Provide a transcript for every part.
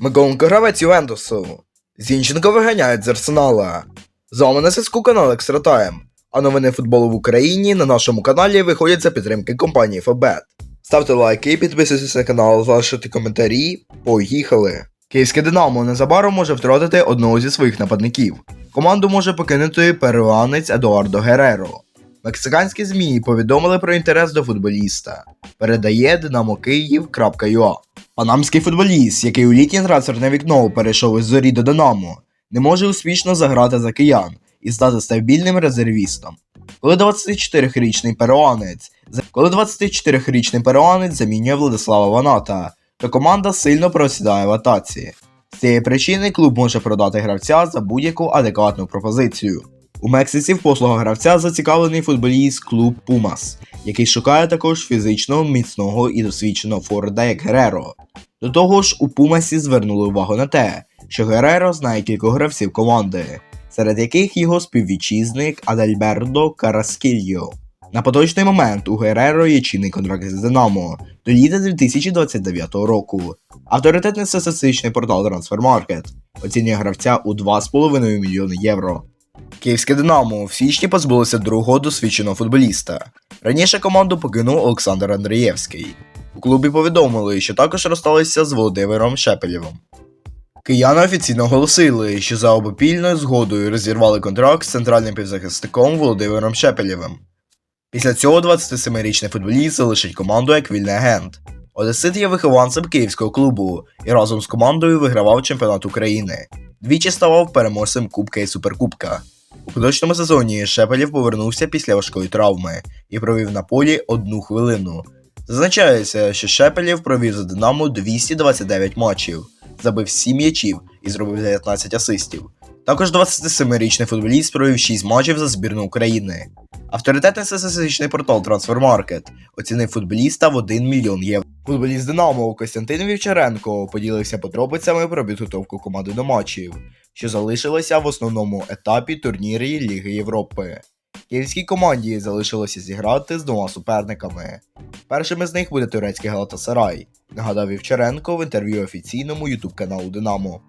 Миколенко гравець Ювентусу. Зінченко виганяють з Арсенала. З вами на зв'язку канал Екстра Тайм. А новини футболу в Україні на нашому каналі виходять за підтримки компанії Фабет. Ставте лайки, підписуйтесь на канал, залишайте коментарі. Поїхали! Київське Динамо незабаром може втратити одного зі своїх нападників. Команду може покинути перуанець Едуардо Гереро. Мексиканські ЗМІ повідомили про інтерес до футболіста. Передає Динамо Київ.ua. Панамський футболіст, який у літнє трансферне вікно перейшов із зорі до Динамо, не може успішно заграти за киян і стати стабільним резервістом. Коли 24-річний перуанець, коли 24-річний перуанець замінює Владислава Ваната, то команда сильно просідає в атаці. З цієї причини клуб може продати гравця за будь-яку адекватну пропозицію. У Мексиці в послугах гравця зацікавлений футболіст клуб Пумас, який шукає також фізично міцного і досвідченого форварда як Гереро. До того ж, у Пумасі звернули увагу на те, що Гереро знає кількох гравців команди, серед яких його співвітчизник Адальбердо Караскільо. На поточний момент у Гереро є чинний контракт з Динамо до літа 2029 року. Авторитетний статистичний портал Transfermarkt оцінює гравця у 2,5 мільйони євро. Київське Динамо в січні позбулося другого досвідченого футболіста. Раніше команду покинув Олександр Андрієвський. У клубі повідомили, що також розсталися з Володимиром Шепелєвим. Кияни офіційно оголосили, що за обопільною згодою розірвали контракт з центральним півзахисником Володимиром Шепелєвим. Після цього 27-річний футболіст залишить команду як вільний агент. Одесит є вихованцем київського клубу і разом з командою вигравав чемпіонат України. Двічі ставав переможцем Кубка і Суперкубка. У поточному сезоні Шепелєв повернувся після важкої травми і провів на полі одну хвилину. Зазначається, що Шепелєв провів за Динамо 229 матчів, забив 7 м'ячів і зробив 19 асистів. Також 27-річний футболіст провів 6 матчів за збірну України. Авторитетний статистичний портал Transfermarkt оцінив футболіста в 1 мільйон євро. Футболіст Динамо Костянтин Вівчаренко поділився подробицями про підготовку команди до матчів, що залишилися в основному етапі турнірі Ліги Європи. Київській команді залишилося зіграти з двома суперниками. Першим із них буде турецький Галатасарай, нагадав Вівчаренко в інтерв'ю офіційному ютуб каналу Динамо.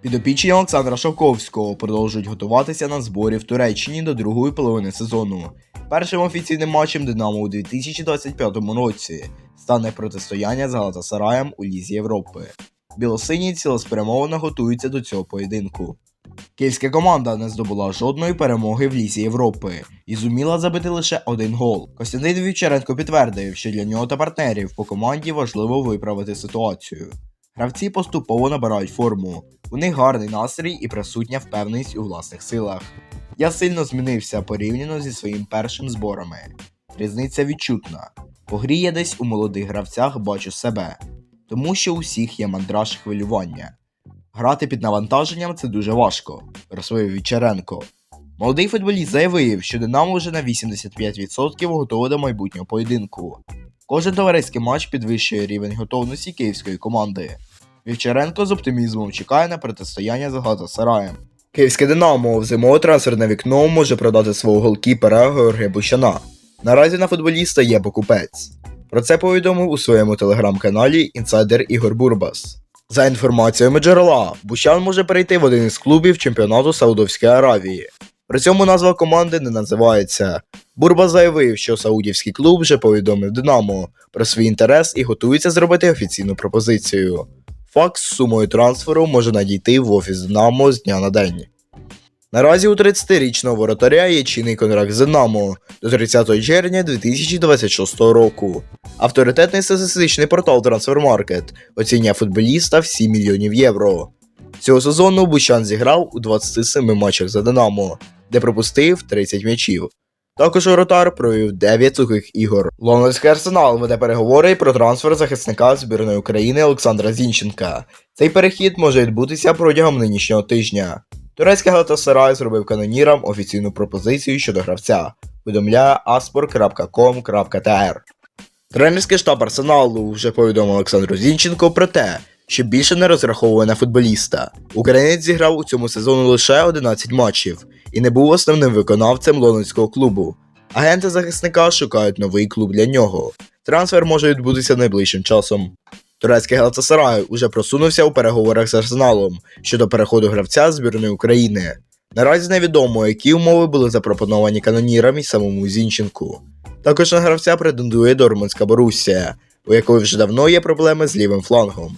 Підопічні Олександра Шовковського продовжують готуватися на зборі в Туреччині до другої половини сезону. Першим офіційним матчем Динамо у 2025 році стане протистояння з Галатасараєм у Лізі Європи. Білосині цілеспрямовано готуються до цього поєдинку. Київська команда не здобула жодної перемоги в Лізі Європи і зуміла забити лише один гол. Костянтин Вівчаренко підтвердив, що для нього та партнерів по команді важливо виправити ситуацію. Гравці поступово набирають форму, у них гарний настрій і присутня впевненість у власних силах. Я сильно змінився порівняно зі своїм першим зборами. Різниця відчутна. По грі я десь у молодих гравцях бачу себе, тому що у всіх є мандраж хвилювання. Грати під навантаженням це дуже важко, розповів Вічаренко. Молодий футболіст заявив, що Динамо вже на 85% готове до майбутнього поєдинку. Кожен товариський матч підвищує рівень готовності київської команди. Вівчаренко з оптимізмом чекає на протистояння з Галатасараєм. Київське Динамо в зимове трансферне вікно може продати свого голкіпера Георгія Бущана. Наразі на футболіста є покупець. Про це повідомив у своєму телеграм-каналі інсайдер Ігор Бурбас. За інформаціями джерела, Бущан може перейти в один із клубів чемпіонату Саудовської Аравії. При цьому назва команди не називається. Бурба заявив, що саудівський клуб вже повідомив Динамо про свій інтерес і готується зробити офіційну пропозицію. Факт з сумою трансферу може надійти в офіс Динамо з дня на день. Наразі у 30-річного воротаря є чинний контракт з Динамо до 30 червня 2026 року. Авторитетний статистичний портал Transfermarkt оцінює футболіста в 7 мільйонів євро. Цього сезону Бущан зіграв у 27 матчах за Динамо, де пропустив 30 м'ячів. Також воротар провів 9 сухих ігор. Лондонський арсенал веде переговори про трансфер захисника збірної України Олександра Зінченка. Цей перехід може відбутися протягом нинішнього тижня. Турецький Галатасарай зробив канонірам офіційну пропозицію щодо гравця. Повідомляє aspor.com.tr Тренерський штаб Арсеналу вже повідомив Олександру Зінченко про те, що більше не розраховує на футболіста. Українець зіграв у цьому сезону лише 11 матчів і не був основним виконавцем лондонського клубу. Агенти захисника шукають новий клуб для нього. Трансфер може відбутися найближчим часом. Турецький Галатасарай уже просунувся у переговорах з Арсеналом щодо переходу гравця збірної України. Наразі невідомо, які умови були запропоновані канонірам і самому Зінченку. Також на гравця претендує Дорманська Боруссія, у якої вже давно є проблеми з лівим флангом.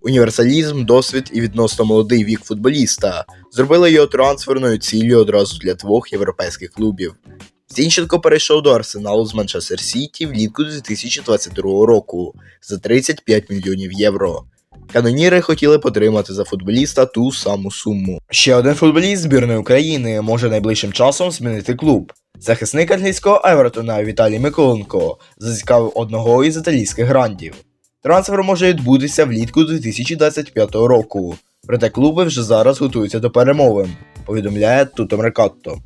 Універсалізм, досвід і відносно молодий вік футболіста зробили його трансферною ціллю одразу для двох європейських клубів. Зінченко перейшов до Арсеналу з Манчестер Сіті влітку 2022 року за 35 мільйонів євро. Каноніри хотіли потримати за футболіста ту саму суму. Ще один футболіст збірної України може найближчим часом змінити клуб. Захисник англійського Евертона Віталій Миколенко зацікавив одного із італійських грандів. Трансфер може відбутися влітку 2025 року, проте клуби вже зараз готуються до перемовин, повідомляє Туто Меркатто.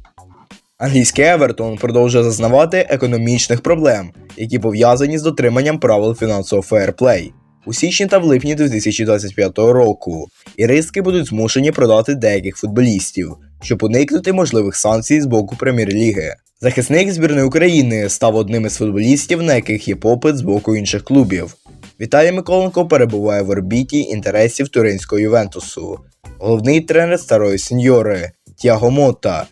Англійський Евертон продовжує зазнавати економічних проблем, які пов'язані з дотриманням правил фінансового фейерплей у січні та в липні 2025 року, і риски будуть змушені продати деяких футболістів, щоб уникнути можливих санкцій з боку прем'єр-ліги. Захисник збірної України став одним із футболістів, на яких є попит з боку інших клубів. Віталій Миколенко перебуває в орбіті інтересів туринського Ювентусу. Головний тренер старої сеньори Тяго Мота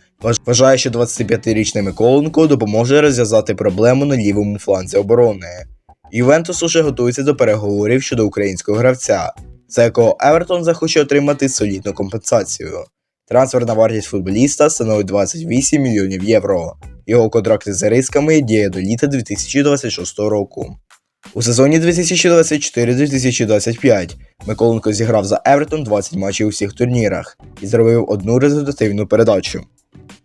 вважає, що 25-річний Миколенко допоможе розв'язати проблему на лівому фланзі оборони. Ювентус уже готується до переговорів щодо українського гравця, за якого Евертон захоче отримати солідну компенсацію. Трансферна вартість футболіста становить 28 мільйонів євро. Його контракт із рисками діє до літа 2026 року. У сезоні 2024-2025 Миколенко зіграв за Евертон 20 матчів у всіх турнірах і зробив одну результативну передачу.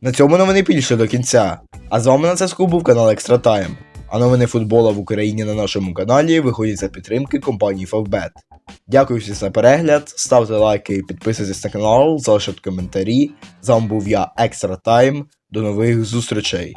На цьому новини більше до кінця. А з вами на це був канал Екстра Тайм. А новини футбола в Україні на нашому каналі виходять за підтримки компанії Favbet. Дякую всім за перегляд, ставте лайки і підписуйтесь на канал, залишайте коментарі. З вами був я Екстра Тайм. До нових зустрічей!